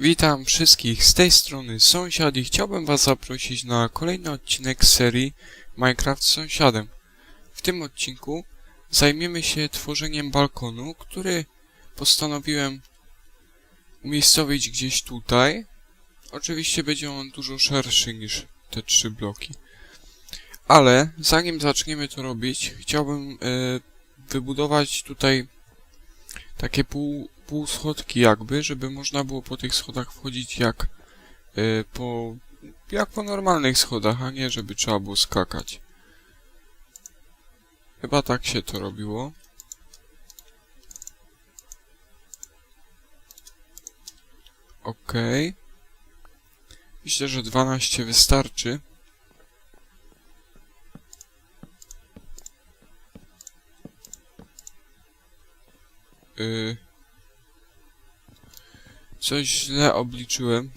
Witam wszystkich z tej strony Sąsiad i chciałbym Was zaprosić na kolejny odcinek serii Minecraft z Sąsiadem. W tym odcinku zajmiemy się tworzeniem balkonu, który postanowiłem umiejscowić gdzieś tutaj. Oczywiście będzie on dużo szerszy niż te trzy bloki. Ale zanim zaczniemy to robić, chciałbym e, wybudować tutaj takie pół, pół schodki jakby, żeby można było po tych schodach wchodzić jak y, po jak po normalnych schodach, a nie żeby trzeba było skakać. Chyba tak się to robiło. Okej. Myślę, że 12 wystarczy. Y, Coś źle obliczyłem.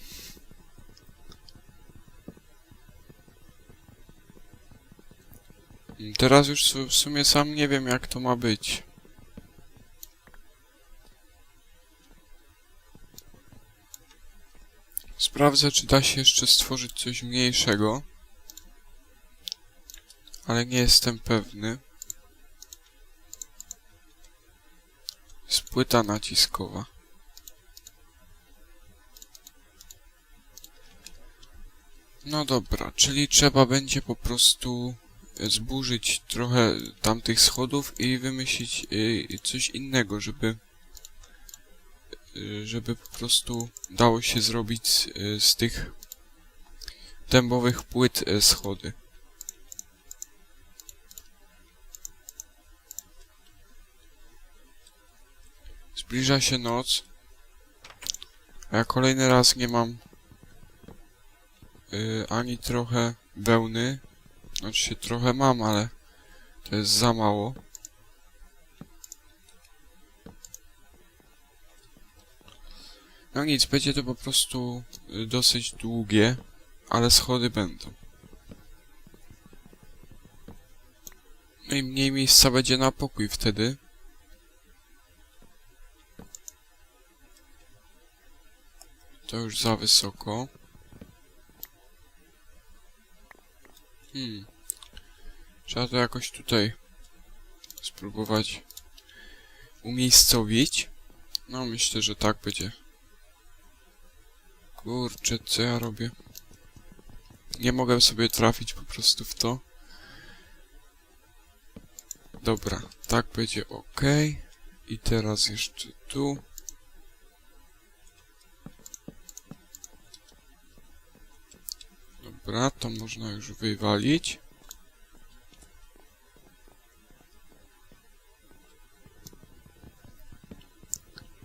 Teraz już w sumie sam nie wiem jak to ma być. Sprawdzę czy da się jeszcze stworzyć coś mniejszego. Ale nie jestem pewny. Jest płyta naciskowa. No dobra, czyli trzeba będzie po prostu zburzyć trochę tamtych schodów i wymyślić y, coś innego, żeby y, żeby po prostu dało się zrobić z, y, z tych dębowych płyt schody. Zbliża się noc, a ja kolejny raz nie mam y, ani trochę wełny. Znaczy się trochę mam, ale to jest za mało. No nic, będzie to po prostu y, dosyć długie, ale schody będą. No i mniej miejsca będzie na pokój wtedy. To już za wysoko. Hmm. Trzeba to jakoś tutaj spróbować umiejscowić. No, myślę, że tak będzie. Kurczę, co ja robię? Nie mogę sobie trafić po prostu w to. Dobra, tak będzie ok. I teraz jeszcze tu. Dobra, to można już wywalić.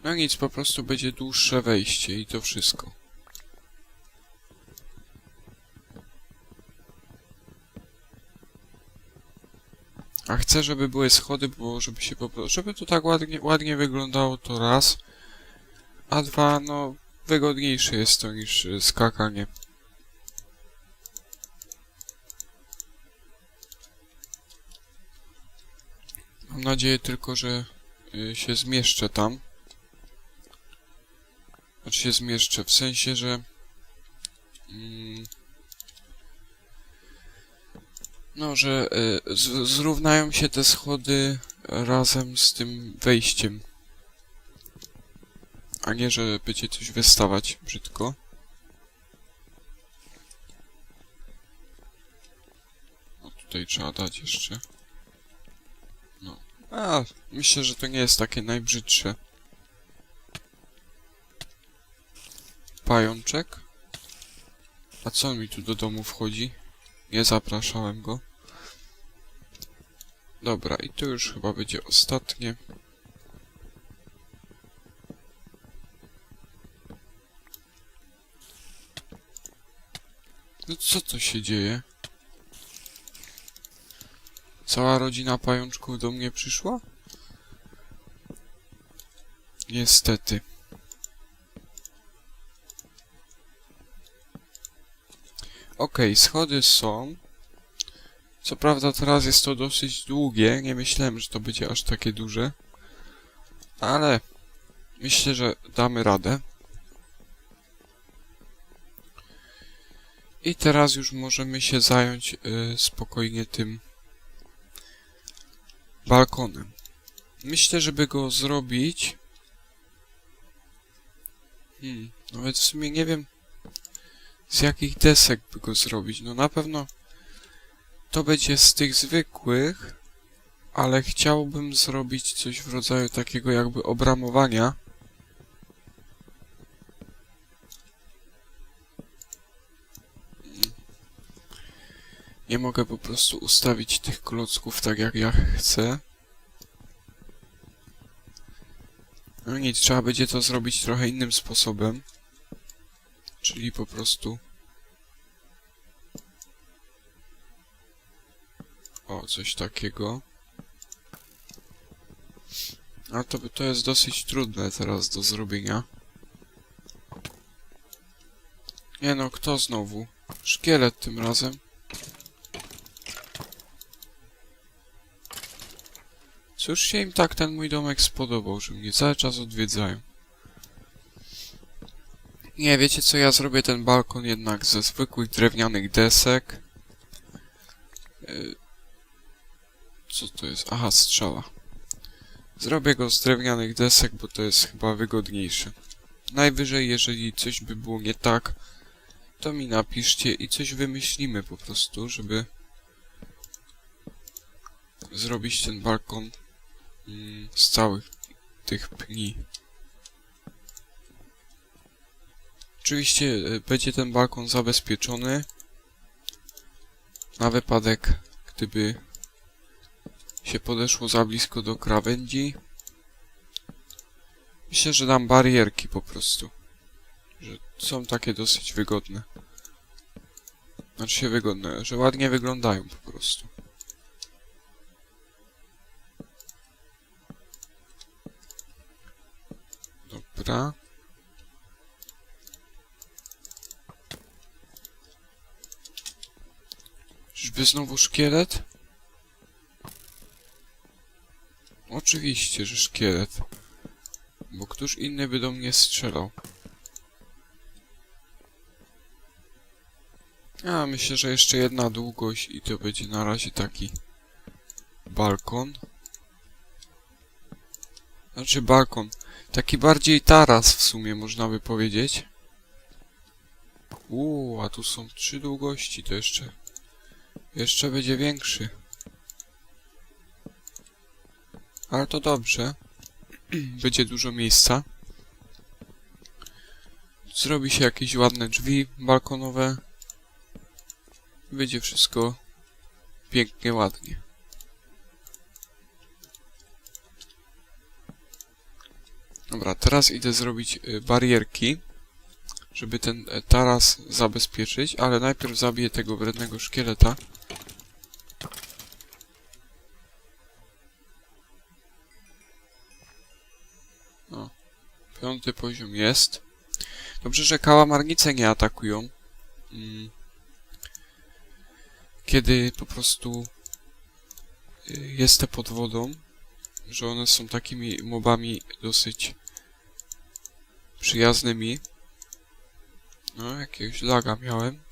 No nic, po prostu będzie dłuższe wejście i to wszystko. A chcę, żeby były schody, bo żeby się po prostu, żeby to tak ładnie, ładnie wyglądało to raz, a dwa, no, wygodniejsze jest to niż skakanie. Nadzieję tylko, że y, się zmieszczę tam. Znaczy się zmieszczę, w sensie, że... Mm, no, że y, z, zrównają się te schody razem z tym wejściem. A nie, że będzie coś wystawać brzydko. No tutaj trzeba dać jeszcze. A, myślę, że to nie jest takie najbrzydsze. Pajączek? A co on mi tu do domu wchodzi? Nie zapraszałem go. Dobra, i to już chyba będzie ostatnie. No co to się dzieje? Cała rodzina pajączków do mnie przyszła? Niestety. Okej, schody są. Co prawda teraz jest to dosyć długie, nie myślałem, że to będzie aż takie duże. Ale myślę, że damy radę. I teraz już możemy się zająć y, spokojnie tym balkonem. Myślę, żeby go zrobić... Hmm, nawet w sumie nie wiem z jakich desek by go zrobić. No na pewno to będzie z tych zwykłych, ale chciałbym zrobić coś w rodzaju takiego jakby obramowania. Nie mogę po prostu ustawić tych klocków tak jak ja chcę. No nic, trzeba będzie to zrobić trochę innym sposobem. Czyli po prostu... O, coś takiego. A to, to jest dosyć trudne teraz do zrobienia. Nie no, kto znowu? Szkielet tym razem. Cóż się im tak ten mój domek spodobał, że mnie cały czas odwiedzają. Nie, wiecie co, ja zrobię ten balkon jednak ze zwykłych drewnianych desek. Y, Co to jest? Aha, strzała. Zrobię go z drewnianych desek, bo to jest chyba wygodniejsze. Najwyżej, jeżeli coś by było nie tak, to mi napiszcie i coś wymyślimy po prostu, żeby zrobić ten balkon z całych tych pni. Oczywiście e, będzie ten balkon zabezpieczony na wypadek, gdyby się podeszło za blisko do krawędzi. Myślę, że dam barierki po prostu. Że są takie dosyć wygodne. Znaczy się wygodne, że ładnie wyglądają po prostu. Dobra. Czyżby znowu szkielet? Oczywiście, że szkielet. Bo któż inny by do mnie strzelał? A, myślę, że jeszcze jedna długość i to będzie na razie taki balkon. Znaczy balkon. Taki bardziej taras w sumie, można by powiedzieć. Uuu, a tu są trzy długości, to jeszcze... Jeszcze będzie większy. Ale to dobrze. będzie dużo miejsca. Zrobi się jakieś ładne drzwi balkonowe. Będzie wszystko pięknie, ładnie. Dobra, teraz idę zrobić y, barierki, żeby ten e, taras zabezpieczyć, ale najpierw zabiję tego wrednego szkieleta. O, piąty poziom jest. Dobrze, że kałamarnice nie atakują. Mm. Kiedy po prostu y, jestem pod wodą, że one są takimi mobami dosyć przyjaznymi. No, jakiegoś laga miałem.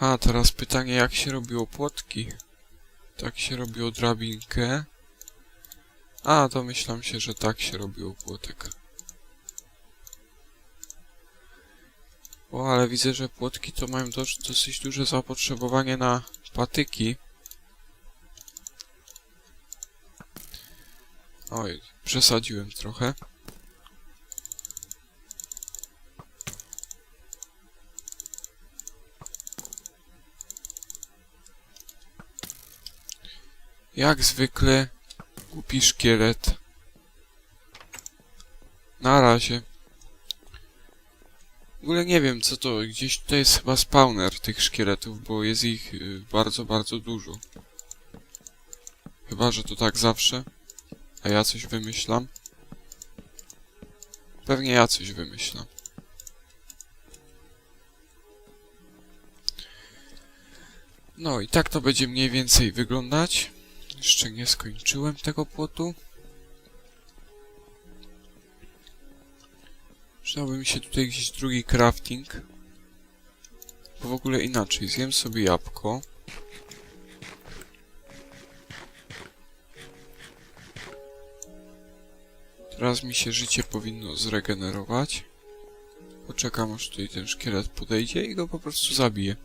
A, teraz pytanie, jak się robiło płotki? Tak się robiło drabinkę. A, domyślam się, że tak się robiło płotek. O, ale widzę, że płotki to mają dosyć duże zapotrzebowanie na patyki. Oj, przesadziłem trochę. Jak zwykle głupi szkielet. Na razie. W ogóle nie wiem co to, gdzieś tutaj jest chyba spawner tych szkieletów, bo jest ich y, bardzo, bardzo dużo. Chyba, że to tak zawsze. A ja coś wymyślam. Pewnie ja coś wymyślam. No i tak to będzie mniej więcej wyglądać. Jeszcze nie skończyłem tego płotu. Przydałby mi się tutaj gdzieś drugi crafting. Bo w ogóle inaczej, zjem sobie jabłko. Teraz mi się życie powinno zregenerować. Poczekam aż tutaj ten szkielet podejdzie i go po prostu zabiję.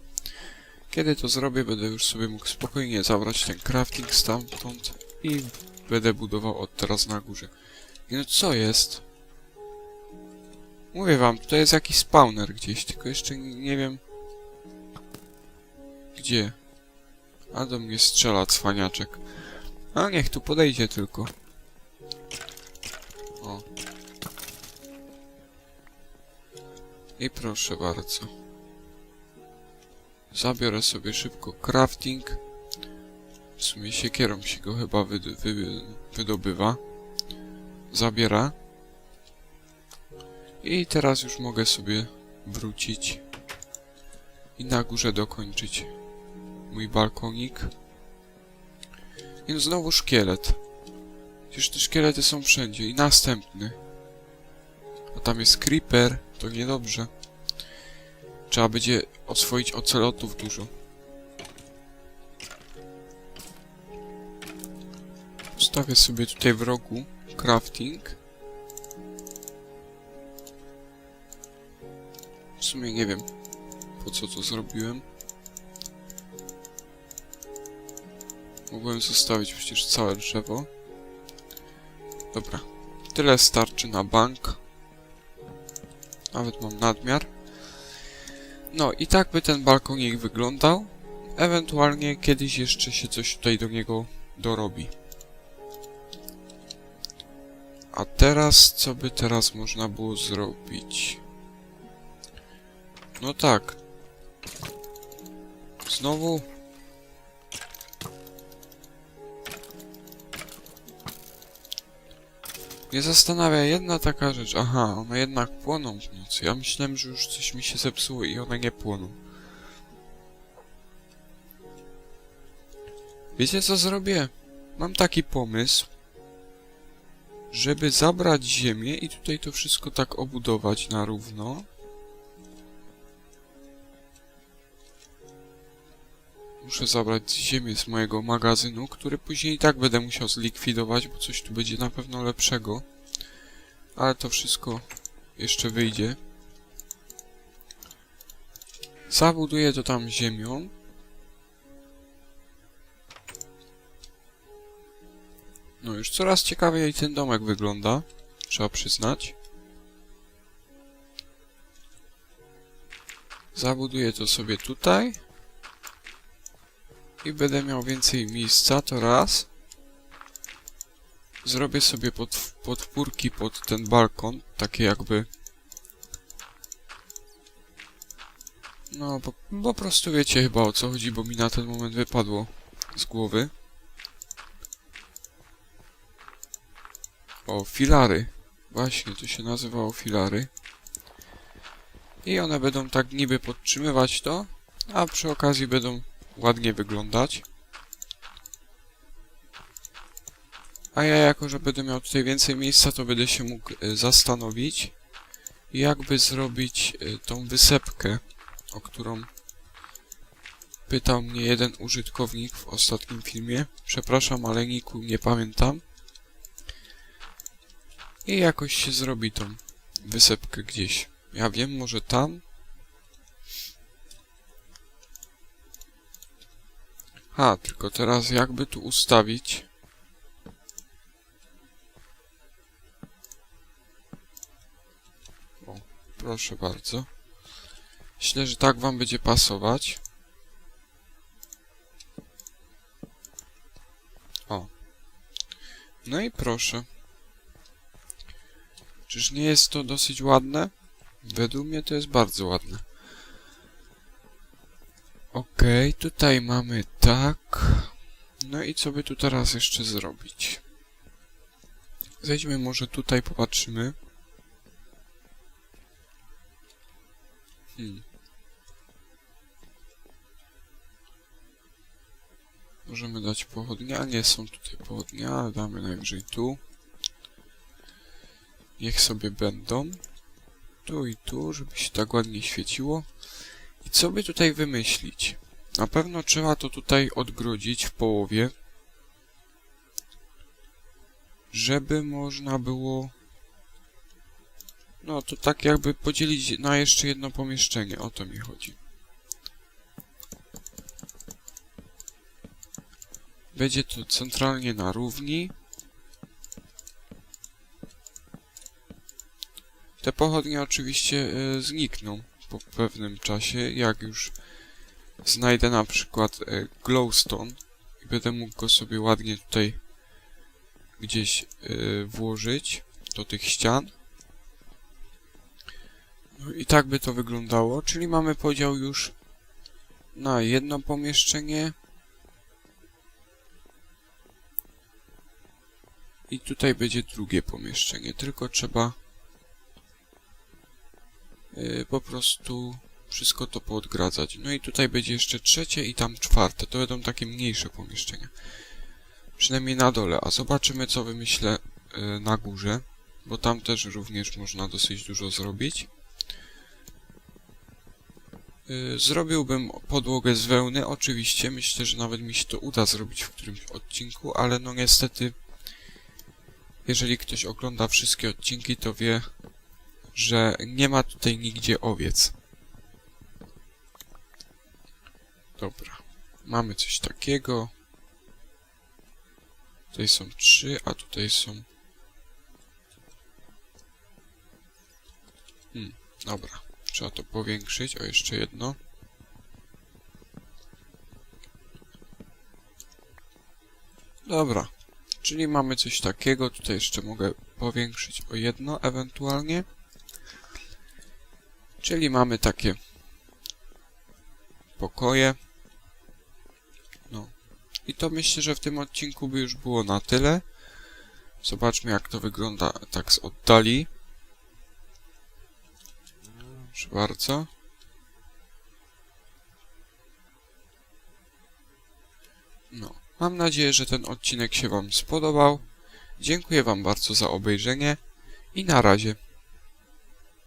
Kiedy to zrobię, będę już sobie mógł spokojnie zabrać ten crafting stamtąd i będę budował od teraz na górze. I no co jest? Mówię wam, tutaj jest jakiś spawner gdzieś, tylko jeszcze nie wiem... Gdzie? A do mnie strzela cwaniaczek. A niech tu podejdzie tylko. I proszę bardzo. Zabiorę sobie szybko crafting. W sumie siekierą się go chyba wyd wy wydobywa. Zabiera. I teraz już mogę sobie wrócić i na górze dokończyć mój balkonik. I no znowu szkielet. Przecież te szkielety są wszędzie. I następny. A tam jest creeper. To niedobrze. Trzeba będzie oswoić ocelotów dużo. Ustawię sobie tutaj w rogu crafting. W sumie nie wiem, po co to zrobiłem. Mogłem zostawić przecież całe drzewo. Dobra. Tyle starczy na bank. Nawet mam nadmiar. No i tak by ten balkonik wyglądał. Ewentualnie kiedyś jeszcze się coś tutaj do niego dorobi. A teraz, co by teraz można było zrobić? No tak. Znowu Mnie zastanawia jedna taka rzecz. Aha, one jednak płoną w nocy. Ja myślałem, że już coś mi się zepsuło i one nie płoną. Wiecie co zrobię? Mam taki pomysł, żeby zabrać ziemię i tutaj to wszystko tak obudować na równo. Muszę zabrać ziemię z mojego magazynu, który później i tak będę musiał zlikwidować, bo coś tu będzie na pewno lepszego. Ale to wszystko jeszcze wyjdzie. Zabuduję to tam ziemią. No już coraz ciekawiej ten domek wygląda, trzeba przyznać. Zabuduję to sobie tutaj i będę miał więcej miejsca, to raz. Zrobię sobie pod, podpórki pod ten balkon, takie jakby... No, po, po prostu wiecie chyba o co chodzi, bo mi na ten moment wypadło z głowy. O, filary. Właśnie, to się nazywało filary. I one będą tak niby podtrzymywać to, a przy okazji będą ładnie wyglądać. A ja jako, że będę miał tutaj więcej miejsca, to będę się mógł y, zastanowić, jakby zrobić y, tą wysepkę, o którą pytał mnie jeden użytkownik w ostatnim filmie. Przepraszam, ale Niku nie pamiętam. I jakoś się zrobi tą wysepkę gdzieś. Ja wiem, może tam, A, tylko teraz jakby tu ustawić... O, proszę bardzo. Myślę, że tak wam będzie pasować. O. No i proszę. Czyż nie jest to dosyć ładne? Według mnie to jest bardzo ładne. Okej, okay, tutaj mamy tak. No i co by tu teraz jeszcze zrobić? Zejdźmy może tutaj, popatrzymy. Hmm. Możemy dać pochodnia. Nie są tutaj pochodnia, ale damy najwyżej tu. Niech sobie będą. Tu i tu, żeby się tak ładnie świeciło. I co by tutaj wymyślić? Na pewno trzeba to tutaj odgrodzić w połowie, żeby można było no to tak jakby podzielić na jeszcze jedno pomieszczenie, o to mi chodzi. Będzie to centralnie na równi. Te pochodnie oczywiście e, znikną po pewnym czasie, jak już znajdę na przykład e, glowstone i będę mógł go sobie ładnie tutaj gdzieś e, włożyć do tych ścian. No i tak by to wyglądało, czyli mamy podział już na jedno pomieszczenie. I tutaj będzie drugie pomieszczenie, tylko trzeba yy, po prostu wszystko to poodgradzać. No i tutaj będzie jeszcze trzecie i tam czwarte, to będą takie mniejsze pomieszczenia. Przynajmniej na dole, a zobaczymy co wymyślę yy, na górze, bo tam też również można dosyć dużo zrobić. Y, Zrobiłbym podłogę z wełny, oczywiście. Myślę, że nawet mi się to uda zrobić w którymś odcinku, ale no niestety, jeżeli ktoś ogląda wszystkie odcinki, to wie, że nie ma tutaj nigdzie owiec. Dobra, mamy coś takiego. Tutaj są trzy, a tutaj są... Hmm, dobra. Trzeba to powiększyć. O, jeszcze jedno. Dobra. Czyli mamy coś takiego. Tutaj jeszcze mogę powiększyć o jedno ewentualnie. Czyli mamy takie pokoje. I to myślę, że w tym odcinku by już było na tyle. Zobaczmy jak to wygląda tak z oddali. Proszę bardzo. No, mam nadzieję, że ten odcinek się Wam spodobał. Dziękuję Wam bardzo za obejrzenie i na razie.